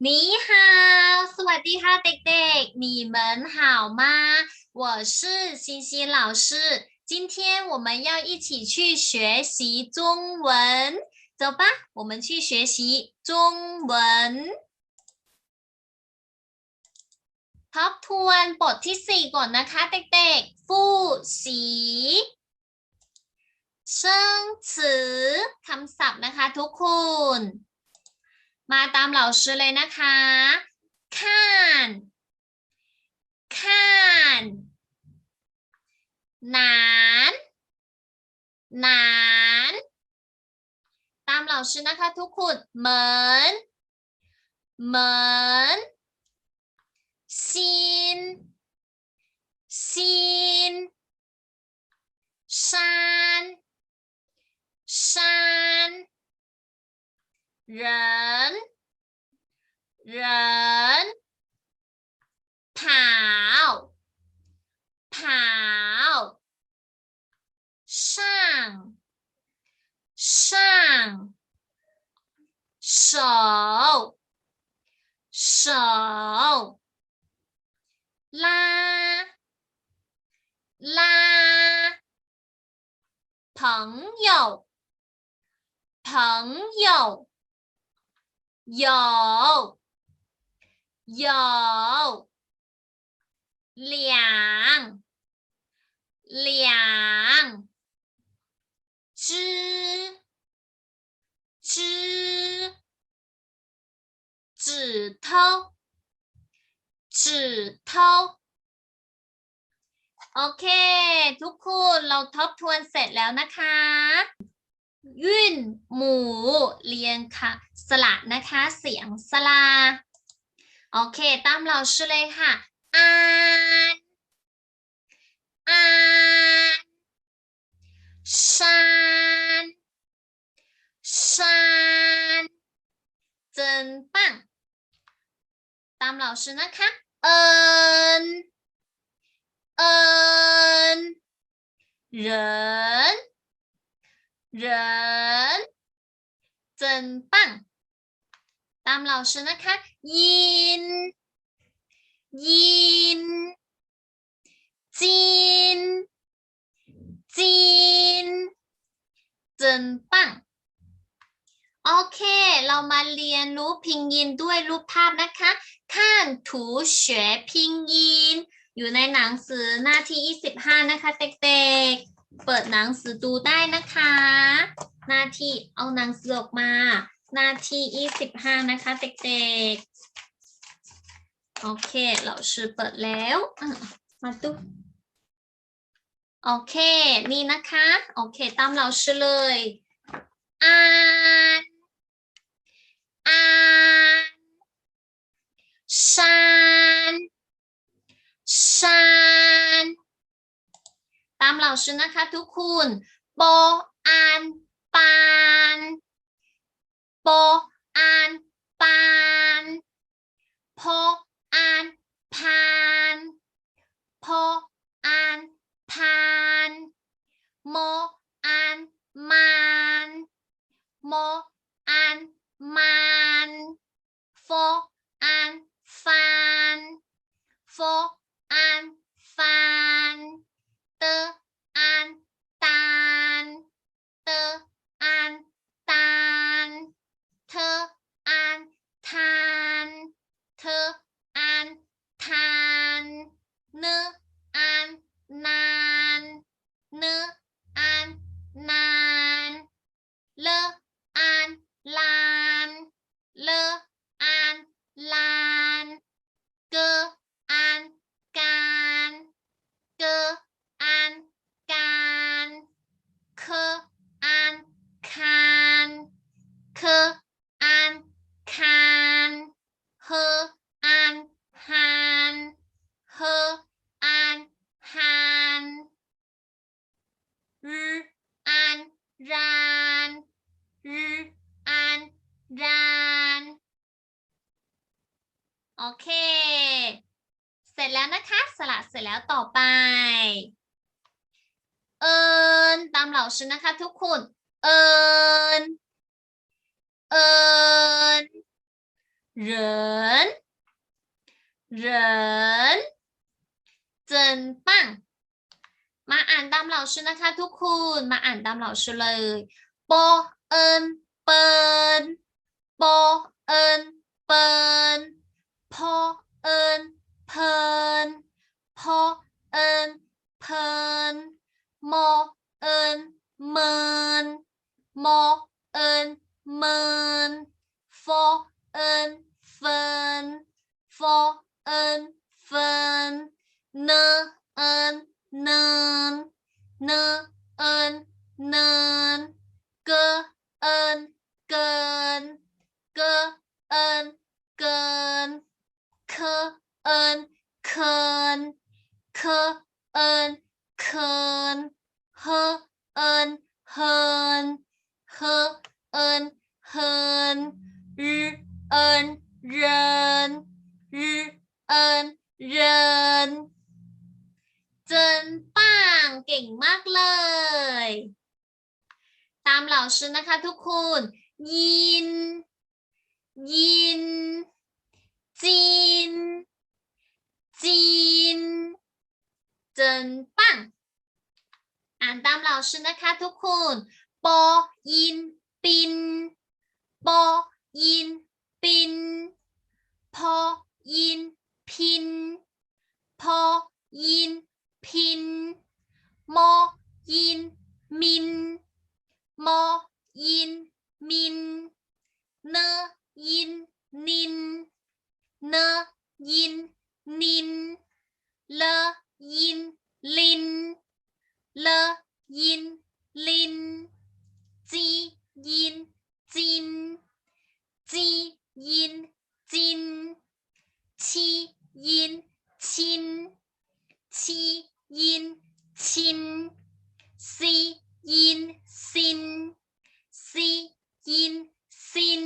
你好，สวัสดีค่ะเด็กๆ，你们好吗？我是欣欣老师，今天我们要一起去学习中文，走吧，我们去学习中文。ทบทวนบทที่สี่ก่อนนะคะเด็กๆฟู่สีเชิง词คำศัพท์นะคะทุกคน มาตามเหล่าชื่อเลยนะคะข้านข้านหนานหนานตามเหล่าชื่อนะคะทุกคนเหมือนเหมือนซินซิน山山人，人，跑，跑，上，上，手，手，拉，拉，朋友，朋友。 有有两两只只指头指头 โอเค ทุกคนเราทบทวนเสร็จแล้วนะคะ ยื่นหมูเรียนค่ะสระนะคะ เสียงสลา โอเค ตามเราชื่อเลยค่ะอ่านอ่านชันชันเจินปังตามเราชื่อนะคะเอินเอิน人人真棒ตามเราชื่อนะคะ ยิน ยิน จิน จินเจินปังโอเค เรามาเรียนรู้พิงยินด้วยรูปภาพนะคะข้านถูเฉวพิงยิน อยู่ในหนังสือหน้าที่ 25 นะคะเด็กๆ เปิดหนังสือดูได้นะคะ หน้าที่เอาหนังสือออกมา หน้าที่25นะคะเด็กๆ โอเคเราชื่อเปิดแล้วมาดูโอเค นี่นะคะ โอเค ตามเราชื่อเลยอ่าน อ่านชันชันตาม เชื่อนะคะทุกคนโปอันปานโปอันปานโพอันพานโพอันพานโมอันมันโมอันมันโฟอันฟันโฟอันฟันเตอันตานเตอันตานเธออันทานเธออันทานเนอันนานเนอันนานเลอันลานเลอันลานเกอันการเกอันการเคอันคานเคอันคานเฮอันฮานเฮอันฮานรอัน รานรือันรานโอเค เสร็จแล้วนะคะสละเสร็จแล้วต่อไป เอินตามเหล่าชื่นะคะทุกคน เอินเอินเรินเรินเจินปัง มาอ่านตามเหล่าชื่อนะคะ ทุกคนมาอ่านตามเหล่าชื่อเลยโปเอินเปินปเอินเปินพอเอินเพลินพอเอินเพลิน เอินเกินเคเอินเคินเคเอินเคินเฮเอินเฮินเฮเอินเฮิน日เอินเริน日เอินเรินเจินป้างเก่งมากเลย ตามเหล่าชื่อนะคะทุกคนยิน ยิน จีน จีนเจินปังอ่านตามเราชื่อนะคะทุกคน ปอยินปินปอยิน ปิน พอยิน พิน พอยิน พิน มอยิน มิน มอยิน มิน เนยิน นิน เนยิน นิน เลยิน ลิน เลยิน ลิน จียิน จิน จียิน จิน ชียิน ชิน ชียิน ชิน ซียิน ซิน ซียิน ซิน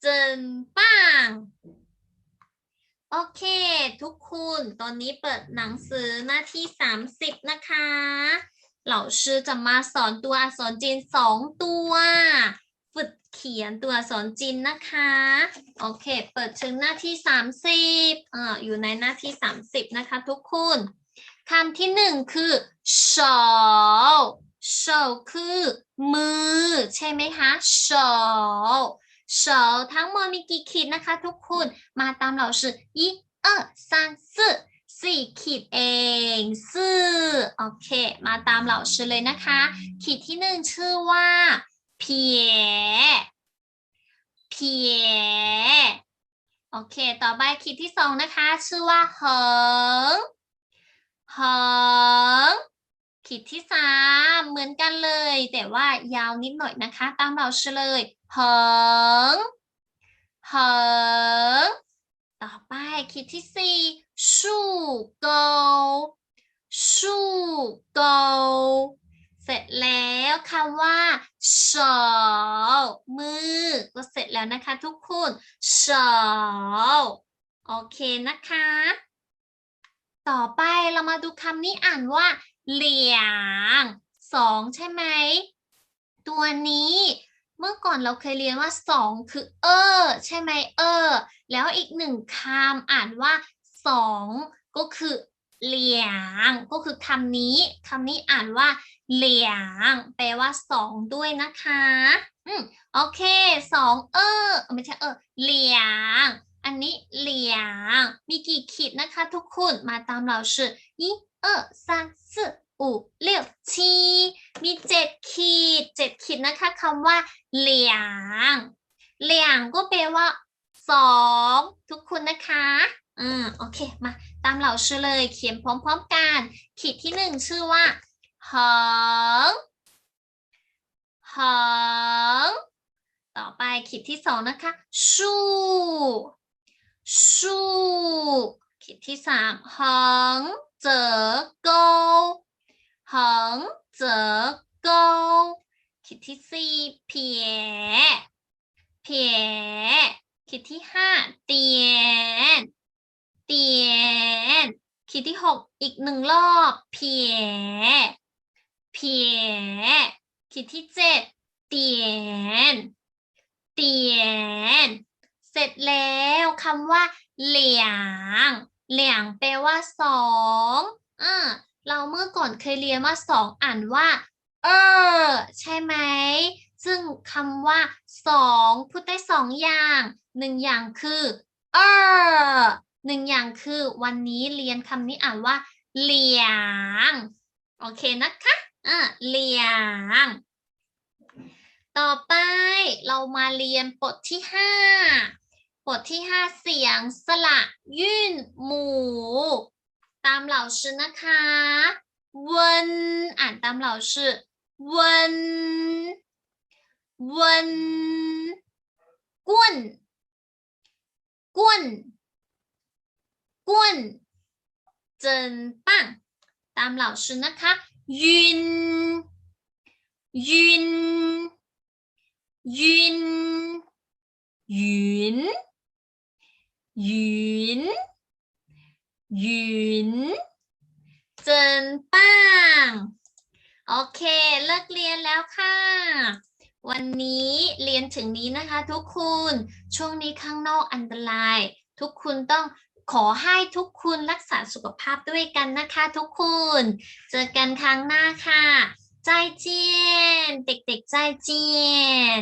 เจินป้าง โอเค ทุกค นตอนนี้เปิดหนังสือหน้าที่ 30 นะคะ เหล่าชื่อจะมาสอนตัวอักษรจีนสองตัว ฝึกเขียนตัวอักษรจีนนะคะ โอเค เปิดถึงหน้าที่ 30อ่าอยู่ในหน้าที่ 30 นะคะทุกคนคำที่หนึ่งคือ手手คือมือ ใช่ไหมคะ手手ทั้งหมดมีกี่ขีดนะคะ ทุกคน มาตามเรา是一 二三四สี่ขีดเองซื่อโอเค มาตามเหล่าชื่อเลยนะคะ ขีดที่หนึ่งชื่อว่า เพีย เพีย โอเค ต่อไปขีดที่สองนะคะ ชื่อว่าเหิง เหิง ขีดที่สามเหมือนกันเลย แต่ว่ายาวนิดหน่อยนะคะ ตามเราเฉลยเหิง เหิง ต่อไป ง ขีดที่สี่สู้เกาสู้เกาเสร็จแล้วคำว่าเฉามือ ก็เสร็จแล้วนะคะทุกคนเฉาโอเคนะคะ ต่อไปเรามาดูคำนี้อ่านว่า เหลียงสองใช่ไหม ตัวนี้ มื่อก่อนเราเคยเรียนว่าสองคือเออ ใช่ไหมเออ แล้วอีกหนึ่งคำอ่านว่าสองก็คือเหลียง ก็คือคำนี้คำนี้อ่านว่า เหลียง แปลว่าสองด้วยนะคะ อืมโอเคสองเออไม่ใช่เออเหลียง อันนี้เหลียง มีกี่ขีดนะคะทุกคนมาตามเราชื่อ一二三四 อูเกชีมีเจ็ดขีดเจ็ดขีดนะคะคำว่าเหลียงเหลียงก็แปลว่าสองทุกคนนะคะ อืมโอเค มา ตามเหล่าชื่อเลย เขียนพร้อมๆกัน ขีดที่หนึ่งชื่อว่าหงหงต่อไปขีดที่สองนะคะ ชูชูขีดที่สามหงเจอโก เหิงเจอโกขีดที่สี่เพียเพียขีดที่ห้าเตียนเตียนขีดที่หกอีกหนึ่งรอบเพียเพียขีดที่เจ็ดเตียนเตียนเสร็จแล้วคำว่า เหลียง เหลียงแปลว่าสองอ่า เราเมื่อก่อนเคยเรียนว่าสองอ่านว่าเออใช่ไหม ซึ่งคำว่าสองพูดได้สองอย่างหนึ่งอย่างคือเออหนึ่งอย่างคือวันนี้เรียนคำนี้อ่านว่า เหลียง โอเคนะคะอ่าเหลียง ต่อไปเรามาเรียนบทที่ห้าบทที่ห้าเสียงสระยื่นหมู ตามเหล่าชื่อนะคะเวนอ่านตามเหล่าชื่อเวนเวนกวนกวนกวนจินปังตามเหล่าชื่อนะคะยืนยืนยืนยืนยืน หยืนเจินปังโอเค เลิกเรียนแล้วค่ะ วันนี้เรียนถึงนี้นะคะทุกคุณช่วงนี้ข้างนอกอันตราย ทุกคุณต้องขอให้ทุกคุณรักษาสุขภาพด้วยกันนะคะทุกคุณเจอกันครั้งหน้าค่ะ ใจเจียน เด็กๆใจเจียน